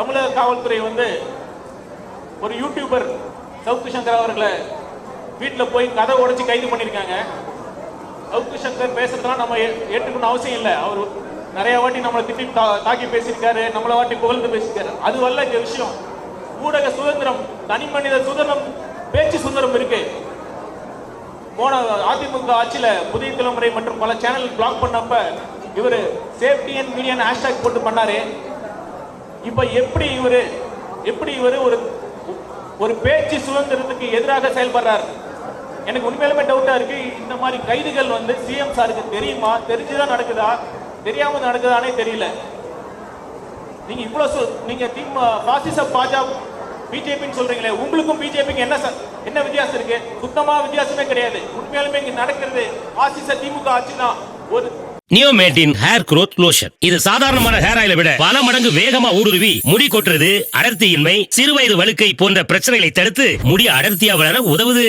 தமிழக காவல்துறை வந்து ஒரு யூடியூபர் சவுக்கு சங்கர் அவர்களை வீட்டில் போய் கதை உடைச்சி கைது பண்ணியிருக்காங்க. சவுக்கு சங்கர் பேசுறதுலாம் நம்ம ஏற்றுக்கணும் அவசியம் இல்லை. அவர் நிறைய வாட்டி நம்மளை திட்டி தா- தாக்கி பேசியிருக்காரு நம்மளை வாட்டி புகழ்ந்து பேசியிருக்காரு. அது வரல இந்த விஷயம். ஊடக சுதந்திரம் தனி மனித சுதந்திரம் பேச்சு சுதந்திரம் இருக்கு. போன அதிமுக ஆட்சியில் புதிய தலைமுறை மற்றும் பல சேனல் பிளாக் பண்ணப்ப இவர் சேஃப்டி அண்ட் மீடியன் ஹேஷ்டாக் போட்டு பண்ணாரு. இப்ப எப்படி இவரு எப்படி இவரு ஒரு ஒரு பேச்சு சுதந்திரத்துக்கு எதிராக செயல்படுறாரு? எனக்கு உண்மையிலுமே டவுட்டா இருக்கு. இந்த மாதிரி கைதுகள் வந்து சிஎம் சாருக்கு தெரியுமா? தெரிஞ்சுதான் நடக்குதா? தெரியாம நடக்குதானே தெரியல. நீங்க இவ்வளவு நீங்க திமுக பாசிச பாஜக பிஜேபின்னு சொல்றீங்களே உங்களுக்கும் பிஜேபிக்கு என்ன ச- என்ன வித்தியாசம் இருக்கு? சுத்தமா வித்தியாசமே கிடையாது. உண்மையாலுமே இங்க நடக்கிறது பாசிச திமுக ஆட்சி தான் ஒரு நியோமேட்டின் ஹேர் குரோத் லோஷன். இது சாதாரணமான ஹேர் ஆயில விட பல மடங்கு வேகமா ஊடுருவி முடி கொட்டுறது அடர்த்தியின்மை சிறுவயது வழுக்கை போன்ற பிரச்சனைகளை தடுத்து முடி அடர்த்தியா வளர உதவுது.